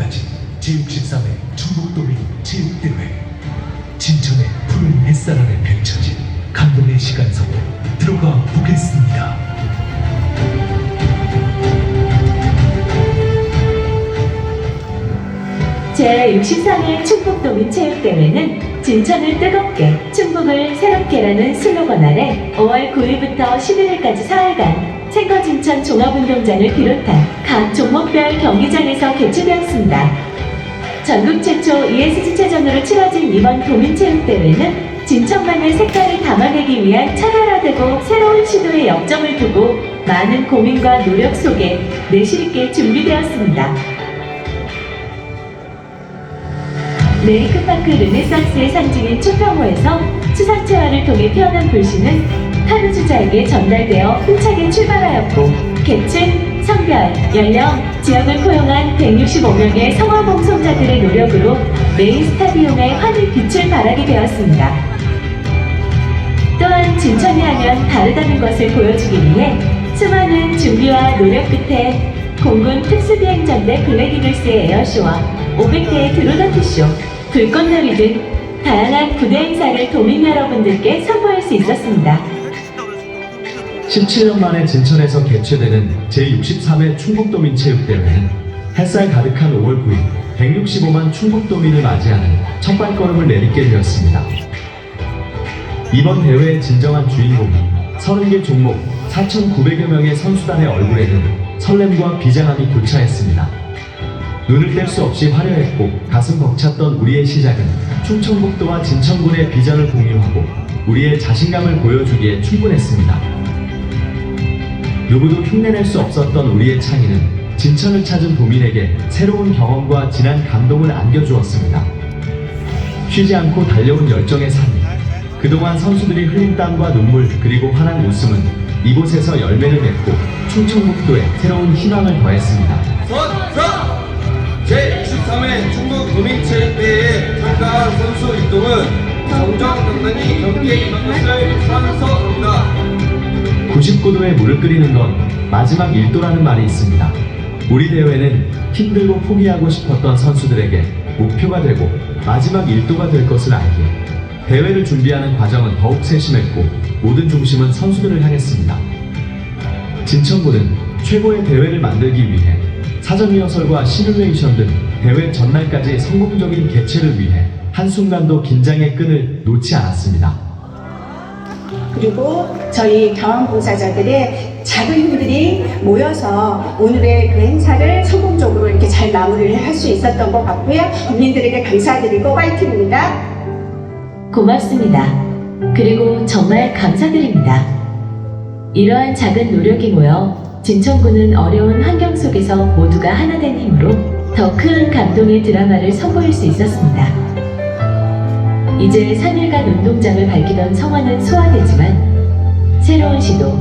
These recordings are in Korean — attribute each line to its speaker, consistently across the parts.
Speaker 1: 쏟아진 제63회 충북도민 체육대회 진천의 푸른 햇살 아래 펼쳐진 감동의 시간 속으로 들어가 보겠습니다.
Speaker 2: 제63회 충북도민 체육대회는 진천을 뜨겁게 충북을 새롭게라는 슬로건 아래 5월 9일부터 11일까지 4일간 생거진천 종합운동장을 비롯한 각 종목별 경기장에서 개최되었습니다. 전국 최초 ESG체전으로 치러진 이번 도민체육대회는 진천만의 색깔을 담아내기 위한 차별화되고 새로운 시도의 역점을 두고 많은 고민과 노력 속에 내실 있게 준비되었습니다. 레이크파크 르네상스의 상징인 초평호에서 추상체화를 통해 태어난 불씨는 타르주자에게 전달되어 힘차게 출발하였고 계층, 성별, 연령, 지역을 포용한 165명의 성화봉송자들의 노력으로 메인 스타디움의 환희 빛을 발하게 되었습니다. 또한 진천이 하면 다르다는 것을 보여주기 위해 수많은 준비와 노력 끝에 공군 특수비행전대 블랙이글스의 에어쇼와 500대의 드로너티쇼, 불꽃놀이 등 다양한 부대 행사를 도민 여러분들께 선보일 수 있었습니다.
Speaker 3: 17년 만에 진천에서 개최되는 제63회 충북도민 체육대회는 햇살 가득한 5월 9일 165만 충북도민을 맞이하는 첫 발걸음을 내딛게 되었습니다. 이번 대회의 진정한 주인공이 30개 종목 4,900여 명의 선수단의 얼굴에는 설렘과 비장함이 교차했습니다. 눈을 뗄 수 없이 화려했고 가슴 벅찼던 우리의 시작은 충청북도와 진천군의 비전을 공유하고 우리의 자신감을 보여주기에 충분했습니다. 누구도 흉내낼 수 없었던 우리의 창의는 진천을 찾은 도민에게 새로운 경험과 진한 감동을 안겨주었습니다. 쉬지 않고 달려온 열정의 삶이 그동안 선수들이 흘린 땀과 눈물 그리고 환한 웃음은 이곳에서 열매를 맺고 충청북도에 새로운 희망을 더했습니다.
Speaker 4: 선서 제23회 중국 도민체육대회에 참가한 선수 일동은 정정 당당히 경기에 임한 것을 선서합니다.
Speaker 3: 99도에 물을 끓이는 건 마지막 1도라는 말이 있습니다. 우리 대회는 힘들고 포기하고 싶었던 선수들에게 목표가 되고 마지막 1도가 될 것을 알기에 대회를 준비하는 과정은 더욱 세심했고 모든 중심은 선수들을 향했습니다. 진천군은 최고의 대회를 만들기 위해 사전 리허설과 시뮬레이션 등 대회 전날까지 성공적인 개최를 위해 한순간도 긴장의 끈을 놓지 않았습니다.
Speaker 5: 그리고 저희 경험봉사자들의 작은 힘들이 모여서 오늘의 그 행사를 성공적으로 이렇게 잘 마무리를 할 수 있었던 것 같고요. 국민들에게 감사드리고 화이팅입니다.
Speaker 2: 고맙습니다. 그리고 정말 감사드립니다. 이러한 작은 노력이 모여 진천군은 어려운 환경 속에서 모두가 하나 된 힘으로 더 큰 감동의 드라마를 선보일 수 있었습니다. 이제 3일간 운동장을 밝히던 성화는 소화되지만 새로운 시도,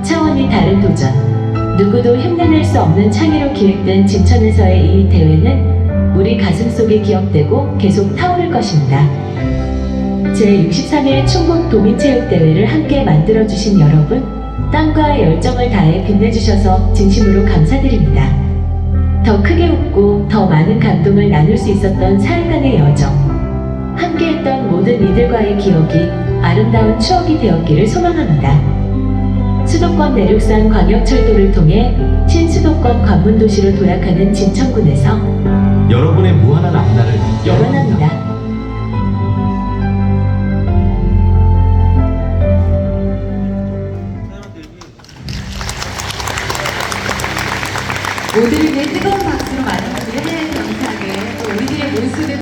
Speaker 2: 차원이 다른 도전, 누구도 흉내낼 수 없는 창의로 기획된 진천에서의 이 대회는 우리 가슴 속에 기억되고 계속 타오를 것입니다. 제63회 충북 도민체육대회를 함께 만들어주신 여러분, 땀과 열정을 다해 빛내주셔서 진심으로 감사드립니다. 더 크게 웃고 더 많은 감동을 나눌 수 있었던 사흘간의 여정, 함께했던 모든 이들과의 기억이 아름다운 추억이 되었기를 소망합니다. 수도권 내륙산 광역철도를 통해 신수도권 관문도시로 도약하는 진천군에서
Speaker 3: 여러분의 무한한 앞날을 영원합니다.
Speaker 6: 모두를 위해 뜨거운 박수로 분들이